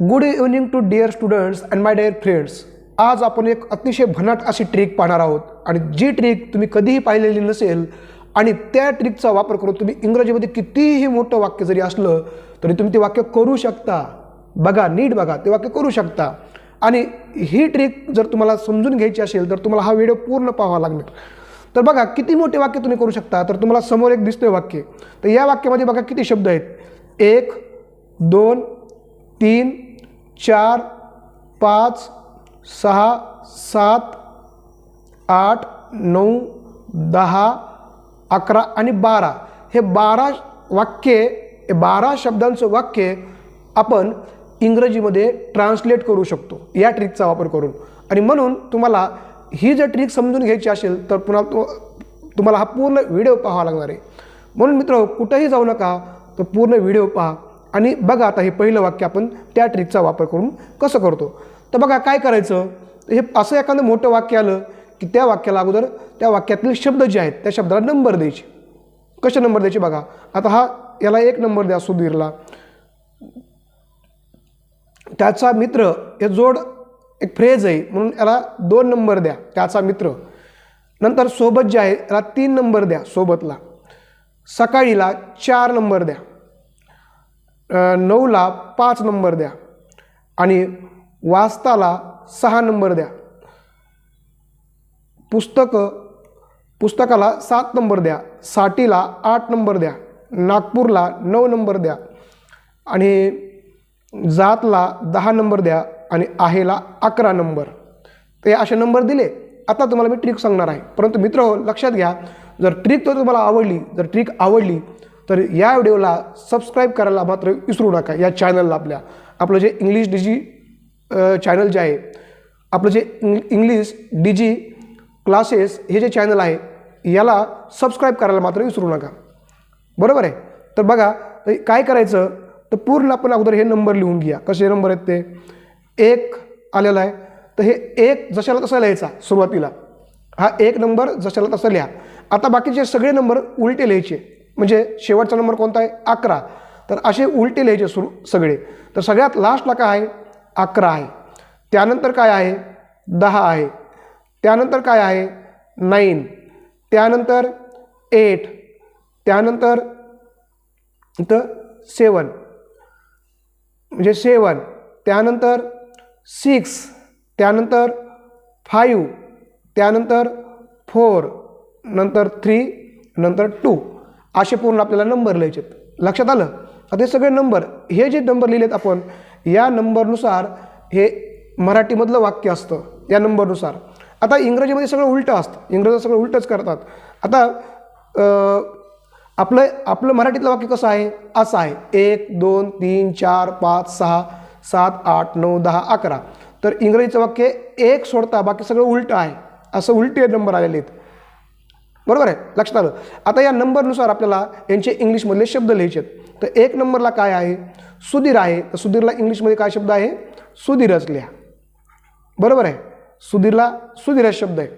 Good evening to dear students and my dear friends आज आपण एक अतिशय भन्नाट अशी ट्रिक पाहणार आहोत. आणि जी ट्रिक तुम्ही कधीही पाहिलेली नसेल आणि त्या ट्रिकचा वापर करून तुम्ही इंग्रजीमध्ये कितीही मोठं वाक्य जरी असलं तरी तुम्ही ते वाक्य करू शकता. बघा नीट बघा ते वाक्य करू शकता. आणि ही ट्रिक जर तुम्हाला समजून घ्यायची असेल तर तुम्हाला हा व्हिडिओ पूर्ण पाहावा लागणार. तर बघा किती मोठे वाक्य तुम्ही करू शकता तर तुम्हाला समोर एक दिसतंय वाक्य. तर या वाक्यामध्ये बघा किती शब्द आहेत. एक दोन तीन चार पाच सहा सात आठ नऊ दहा अकरा आणि बारा. हे बारा वाक्ये हे बारा शब्दांचं वाक्य आपण इंग्रजीमध्ये ट्रान्सलेट करू शकतो. या ट्रिकचा वापर करून. आणि म्हणून तुम्हाला ही जर ट्रिक समजून घ्यायची असेल तर पुन्हा तो तुम्हाला हा पूर्ण व्हिडिओ पाहावा लागणार आहे. म्हणून मित्र कुठंही जाऊ नका तर पूर्ण व्हिडिओ पहा. आणि बघा आता हे पहिलं वाक्य आपण त्या ट्रिकचा वापर करून कसं करतो. तर बघा काय करायचं? हे असं एखादं मोठं वाक्य आलं की त्या वाक्याला अगोदर त्या वाक्यातील शब्द जे आहेत त्या शब्दाला नंबर द्यायचे. कसे नंबर द्यायचे बघा. आता हा याला एक नंबर द्या सुधीरला. त्याचा मित्र हे जोड एक फ्रेज आहे म्हणून याला दोन नंबर द्या. त्याचा मित्र. नंतर सोबत जे आहे याला तीन नंबर द्या सोबतला. सकाळीला चार नंबर द्या. नऊला पाच नंबर द्या. आणि वाचताला सहा नंबर द्या. पुस्तकं पुस्तकाला सात नंबर द्या. साठीला आठ नंबर द्या. नागपूरला नऊ नंबर द्या. आणि जातला दहा नंबर द्या आणि आहेला अकरा नंबर. ते असे नंबर दिले. आता तुम्हाला मी ट्रिक सांगणार आहे. परंतु मित्र हो लक्षात घ्या. जर ट्रिक तर तुम्हाला आवडली जर ट्रिक आवडली तर या व्हिडिओला सबस्क्राईब करायला मात्र विसरू नका या चॅनलला आपल्या. आपलं जे इंग्लिश डिजी चॅनल जे आहे आपलं जे इंग्लिश डिजी क्लासेस हे जे चॅनल आहे याला सबस्क्राईब करायला मात्र विसरू नका. बरोबर आहे? तर बघा तर काय करायचं? तर पूर्ण आपण अगोदर हे नंबर लिहून घ्या. कसे नंबर आहेत ते? एक आलेला आहे. तर हे एक जशाला तसा लिहायचा सुरुवातीला. हा एक नंबर जशाला तसा लिहा. आता बाकीचे सगळे नंबर उलटे लिहायचे. म्हणजे शेवटचा नंबर कोणता आहे? अकरा. तर असे उलटे लिहायचे सुरू सगळे. तर सगळ्यात लास्टला काय आहे? अकरा आहे. त्यानंतर काय आहे? दहा आहे. त्यानंतर काय आहे? नाईन त्यानंतर एट त्यानंतर इथं सेवन म्हणजे सेवन त्यानंतर सिक्स त्यानंतर फाईव्ह त्यानंतर फोर नंतर थ्री नंतर टू असे पूर्ण आपल्याला नंबर लिहायचे आहेत. लक्षात आलं? आता हे सगळे नंबर हे जे नंबर लिहिलेत आपण या नंबरनुसार हे मराठीमधलं वाक्य असतं या नंबरनुसार. आता इंग्रजीमध्ये सगळं उलटं असतं. इंग्रजी सगळं उलटंच करतात. आता आपलं आपलं मराठीतलं वाक्य कसं आहे? असं आहे. एक दोन तीन चार पाच सहा सात आठ नऊ दहा अकरा. तर इंग्रजीचं वाक्य एक सोडता बाकी सगळं उलटं आहे. असं उलटे नंबर आलेले आहेत. बरोबर आहे? लक्षात आलं? आता या नंबरनुसार आपल्याला यांचे इंग्लिशमधले शब्द लिहायचे आहेत. तर एक नंबरला काय आहे? सुधीर आहे. तर सुधीरला इंग्लिशमध्ये काय शब्द आहे? सुधीरच लिहा. बरोबर आहे? सुधीरला सुधीर शब्द आहे.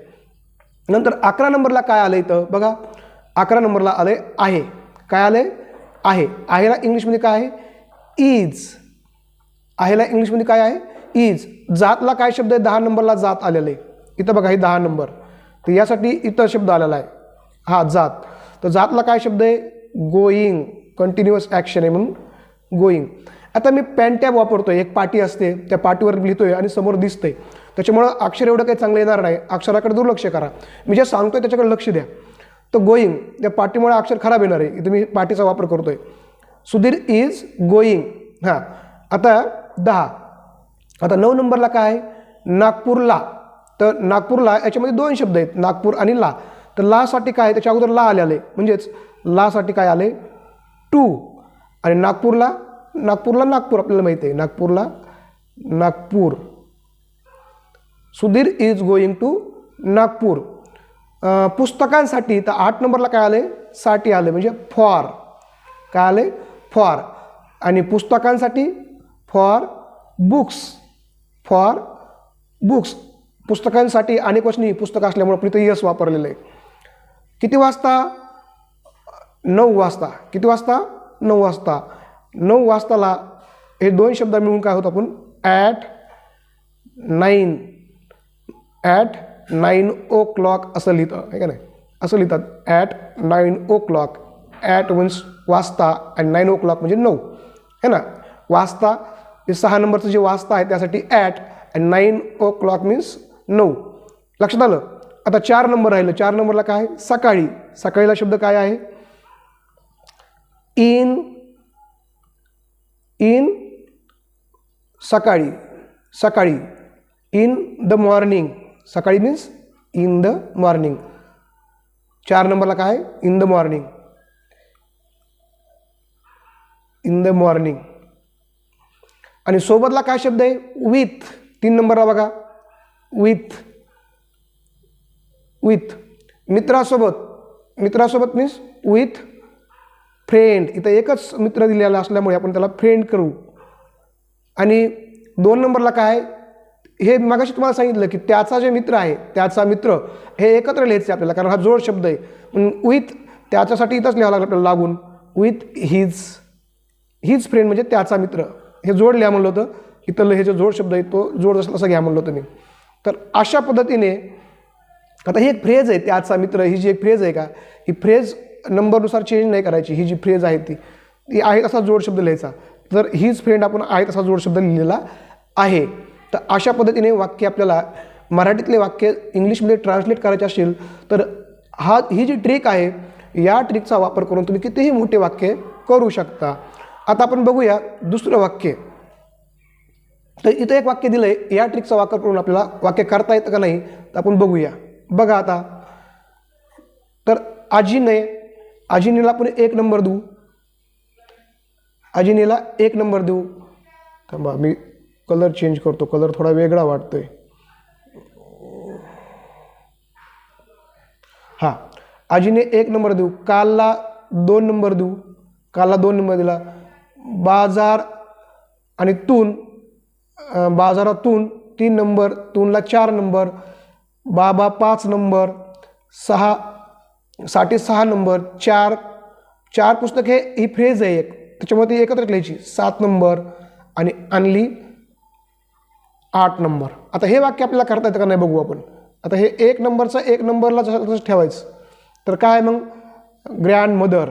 नंतर अकरा नंबरला काय आलं इथं? बघा अकरा नंबरला आलं आहे. काय आलं आहे. आहेला इंग्लिशमध्ये काय आहे? इज आहेला इंग्लिशमध्ये काय आहे? इज जातला काय शब्द आहे? दहा नंबरला जात आलेलं आहे. इथं बघा हे दहा नंबर. तर यासाठी इतर शब्द आलेला आहे. हा जात. तर जातला काय शब्द आहे? गोईंग कंटिन्युअस ॲक्शन आहे म्हणून गोईंग आता मी पॅन टॅब वापरतो एक पाटी असते त्या पाटीवर लिहितोय आणि समोर दिसतंय. त्याच्यामुळं अक्षर एवढं काही चांगलं येणार नाही. अक्षराकडे दुर्लक्ष करा. मी जे सांगतोय त्याच्याकडे लक्ष द्या. तर गोईंग त्या पाटीमुळे अक्षर खराब येणार आहे. इथं मी पाटीचा वापर करतोय. सुधीर इज गोईंग हां. आता दहा. आता नऊ नंबरला काय? आहे? नागपूरला. तर नागपूरला याच्यामध्ये दोन शब्द आहेत. नागपूर आणि ला. तर लासाठी काय? त्याच्या अगोदर ला आले आले. म्हणजेच लासाठी काय आले? टू. आणि नागपूरला नागपूरला नागपूर आपल्याला माहिती आहे. नागपूरला Nagpur. Sudhir is going to Nagpur. पुस्तकांसाठी तर आठ नंबरला काय आले? साठी आले. म्हणजे फॉर काय आले? फॉर आणि पुस्तकांसाठी फॉर बुक्स फॉर बुक्स पुस्तकांसाठी अनेक वचनी पुस्तकं असल्यामुळे आपण यस वापरलेलं आहे. किती वाजता? नऊ वाजता. किती वाजता? नऊ वाजता. नऊ वाजताला हे दोन शब्द मिळून काय होत आपण? At nine at nine o'clock असं लिहितं. आहे का नाही? असं लिहितात. At nine o'clock at means वाजता आणि नाईन ओ क्लॉक म्हणजे नऊ. है ना? वाजता हे सहा नंबरचं जे वाजता आहे त्यासाठी ॲट आणि नाईन ओ क्लॉक मीन्स नऊ. लक्षात आलं? आता चार नंबर राहिलं. चार नंबरला काय? आहे? सकाळी. सकाळीला शब्द काय आहे? इन इन सकाळी. सकाळी. In the morning. सकाळी मीन्स इन द मॉर्निंग चार नंबरला काय? आहे? In the morning. In the morning. आणि सोबतला काय शब्द आहे? विथ तीन नंबरला बघा. विथ विथ मित्रासोबत मित्रासोबत मीन्स विथ फ्रेंड इथं एकच मित्र दिलेला असल्यामुळे आपण त्याला फ्रेंड करू. आणि दोन नंबरला काय? हे मागाशी तुम्हाला सांगितलं की त्याचा जे मित्र आहे त्याचा मित्र हे एकत्र लिहायचे आपल्याला कारण हा जोड शब्द आहे. पण विथ त्याच्यासाठी इथंच लिहावं लागलं आपल्याला लागून. विथ हिज हिज फ्रेंड म्हणजे त्याचा मित्र. हे जोड लिहा म्हणलं होतं. इथलं हे जो जोड शब्द आहे तो जोड जसं तसं घ्या म्हणलं होतं मी. तर अशा पद्धतीने आता ही एक फ्रेज आहे त्याचा मित्र ही जी एक फ्रेज आहे का ही फ्रेज नंबरनुसार चेंज नाही करायची ही जी फ्रेज आहे ती ती आहे तसा जोडशब्द लिहायचा. तर हीच फ्रेंड आपण आहे तसा जोडशब्द लिहिलेला आहे तर अशा पद्धतीने वाक्य आपल्याला मराठीतले वाक्य इंग्लिशमध्ये ट्रान्सलेट करायचे असेल तर हा ही जी ट्रिक आहे या ट्रिकचा वापर करून तुम्ही कितीही मोठे वाक्य करू शकता. आता आपण बघूया दुसरं वाक्य. तर इथं एक वाक्य दिलं आहे या ट्रिकचा वापर करून आपल्याला वाक्य करता येतं का नाही तर आपण बघूया. बघा आता. तर आजीने अजिनीला आपण एक नंबर देऊ. अजिनीला एक नंबर देऊ. थांबा मी कलर चेंज करतो. कलर थोडा वेगळा वाटतोय. हां आजीने एक नंबर देऊ. कालला दोन नंबर देऊ. कालला दोन नंबर दिला. बाजार आणि तून बाजारातून तीन नंबर तूनला चार नंबर. बाबा पाच नंबर सहा साठी सहा नंबर चार चार पुस्तक हे ही फ्रेज आहे एक. त्याच्यामध्ये ती एकत्र लिहायची. सात नंबर आणि आणली आठ नंबर. आता हे वाक्य आपल्याला करता येतं का नाही बघू आपण. आता हे एक नंबरचं एक नंबरला जसं तसं ठेवायचं. तर काय मग? Grandmother.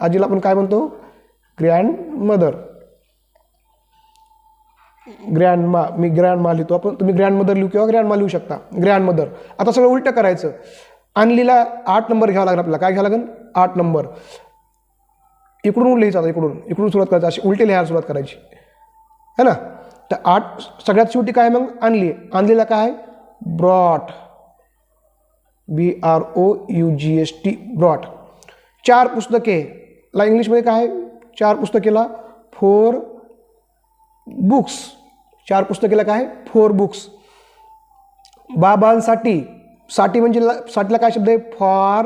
आजीला आपण काय म्हणतो? Grandmother. ग्रँडमा मी ग्रँडमा लिहितो. आपण तुम्ही ग्रँडमदर लिहू किंवा ग्रँडमा लिहू शकता. ग्रँडमदर आता सगळं उलटं करायचं. आणलीला आठ नंबर घ्यावा लागेल आपल्याला. काय घ्यावं लागेल? आठ नंबर इकडून लिहायचं आता इकडून. इकडून सुरुवात करायची. अशी उलटी लिहायला सुरुवात करायची. है ना? तर आठ सगळ्यात शेवटी काय मग? आणली आणलेला काय आहे? Brought B R O U G H T brought चार पुस्तके. ला इंग्लिशमध्ये काय आहे? चार पुस्तकेला. Four books. चार पुस्तकेला काय? Four books. बाबांसाठी साठी म्हणजे ला- साठीला काय शब्द आहे? फॉर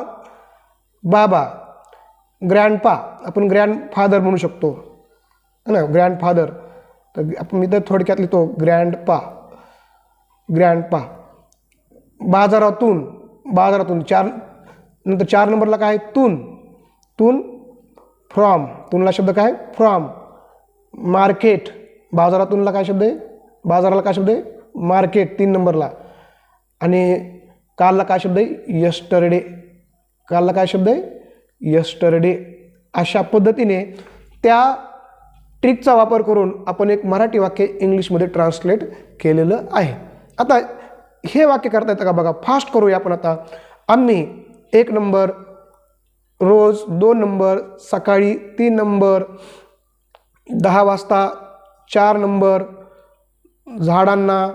बाबा. ग्रँडपा. आपण ग्रँड फादर म्हणू शकतो. है ना? ग्रँड फादर तर आपण मी तर थोडक्यात लिहितो ग्रँडपा. ग्रँडपा. बाजारातून बाजारातून. चार नंतर चार नंबरला काय आहे? तून. तून फ्रॉम. तूनला शब्द काय? फ्रॉम. मार्केट. बाजारातूनला काय शब्द आहे? बाजाराला काय शब्द आहे? मार्केट तीन नंबरला. आणि कालला काय शब्द आहे? यस्टरडे. कालला काय शब्द आहे? यस्टरडे. अशा पद्धतीने त्या ट्रिकचा वापर करून आपण एक मराठी वाक्य इंग्लिशमध्ये ट्रान्सलेट केलेलं आहे. आता हे वाक्य करता येतं का बघा? फास्ट करूया आपण आता. आम्ही एक नंबर रोज दोन नंबर सकाळी तीन नंबर दहा वाजता चार नंबर झाडांना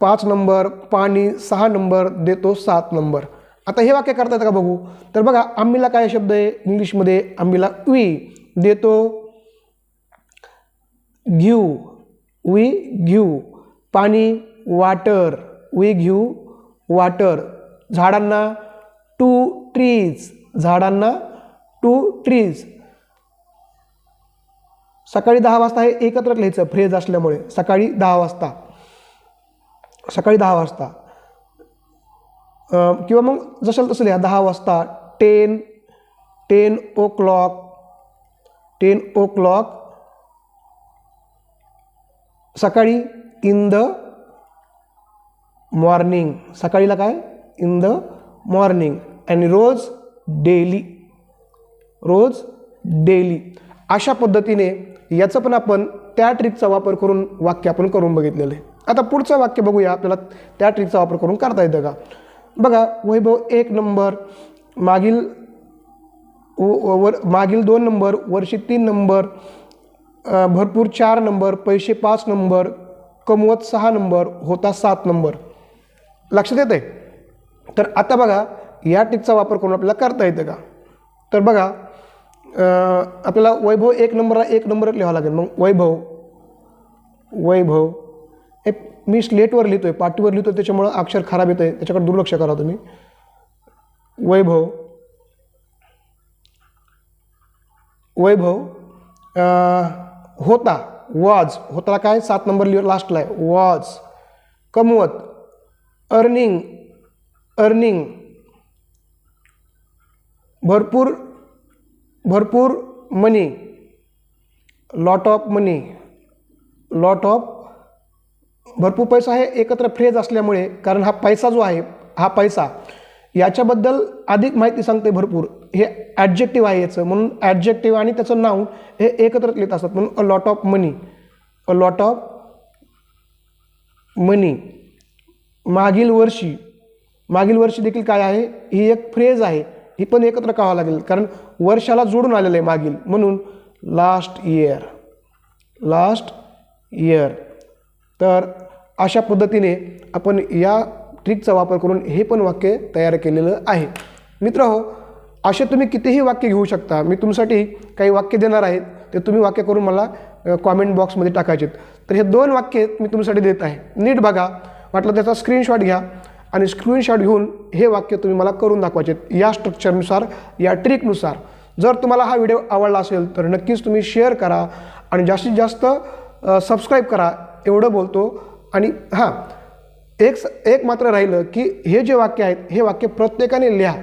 पाच नंबर पाणी सहा नंबर देतो सात नंबर. आता हे वाक्य करता येतं का बघू? तर बघा आम्हीला काय शब्द आहे? इंग्लिशमध्ये आंबीला वी देतो घेऊ वी घेऊ पाणी वाटर वी घेऊ वाटर. झाडांना टू ट्रीज झाडांना टू ट्रीज सकाळी दहा वाजता हे एकत्र लिहायचं फ्रेज असल्यामुळे. सकाळी दहा वाजता. सकाळी दहा वाजता. किंवा मग जसं तसं लिहा दहा वाजता ten ten o'clock ten o'clock सकाळी इन द मॉर्निंग सकाळीला काय? इन द मॉर्निंग आणि रोज डेली रोज डेली अशा पद्धतीने याचं पण आपण त्या ट्रिकचा वापर करून वाक्य आपण करून बघितलेलं आहे. आता पुढचं वाक्य बघूया. आपल्याला त्या ट्रिकचा वापर करून करता येतं का? बघा वैभव एक नंबर मागील व- वर मागील दोन नंबर वर्षी तीन नंबर भरपूर चार नंबर पैसे पाच नंबर कमवत सहा नंबर होता सात नंबर. लक्षात येतं आहे तर आता बघा या टिकचा वापर करून आपल्याला करता येतं का? तर बघा आपल्याला वैभव एक नंबरला एक नंबर लिहावा लागेल. मग वैभव वैभव हे मी स्लेटवर लिहितो आहे पाटीवर लिहितो त्याच्यामुळं अक्षर खराब येतं आहे त्याच्याकडे दुर्लक्ष करा तुम्ही. वैभव वैभव होता वॉज होताला काय? सात नंबर लिह लास्टला आहे. वॉज कमवत अर्निंग अर्निंग भरपूर भरपूर money lot of money lot of भरपूर पैसा हे एकत्र फ्रेज असल्यामुळे कारण हा पैसा जो आहे हा पैसा याच्याबद्दल अधिक माहिती सांगते भरपूर. हे ॲडजेक्टिव्ह आहे याचं. म्हणून ॲडजेक्टिव्ह आणि त्याचं नाव हे एकत्र लिहित असतात. म्हणून a lot of money a lot of money मागील वर्षी मागील वर्षी देखील काय आहे? ही एक फ्रेज आहे. ही पण एकत्र काढावं लागेल. कारण वर्षाला जोडून आलेलं आहे मागील. म्हणून लास्ट इयर लास्ट इयर तर अशा पद्धतीने आपण या ट्रिकचा वापर करून हे पण वाक्य तयार केलेलं आहे. मित्र हो असे तुम्ही कितीही वाक्य घेऊ शकता. मी तुमसाठी काही वाक्य देणार आहेत ते तुम्ही वाक्य करून मला कॉमेंट बॉक्समध्ये टाकायचे तर हे दोन वाक्य मी तुमच्यासाठी देत आहे. नीट बघा. वाटलं त्याचा स्क्रीनशॉट घ्या. आणि स्क्रीनशॉट घेऊन हे वाक्य तुम्ही मला करून दाखवायचे. या स्ट्रक्चरनुसार या ट्रिकनुसार जर तुम्हाला हा व्हिडिओ आवडला असेल तर नक्कीच तुम्ही शेअर करा आणि जास्तीत जास्त सबस्क्राईब करा. एवढं बोलतो. आणि हां एक स- एक मात्र राहिलं की हे जे वाक्य आहेत हे वाक्य प्रत्येकाने लिहा.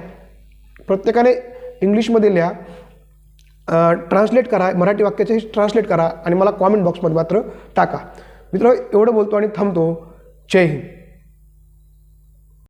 प्रत्येकाने इंग्लिशमध्ये लिहा. ट्रान्सलेट करा. मराठी वाक्याचे ट्रान्सलेट करा. आणि मला कॉमेंट बॉक्समध्ये मात्र टाका. मित्र एवढं बोलतो आणि थांबतो. जय हिंद.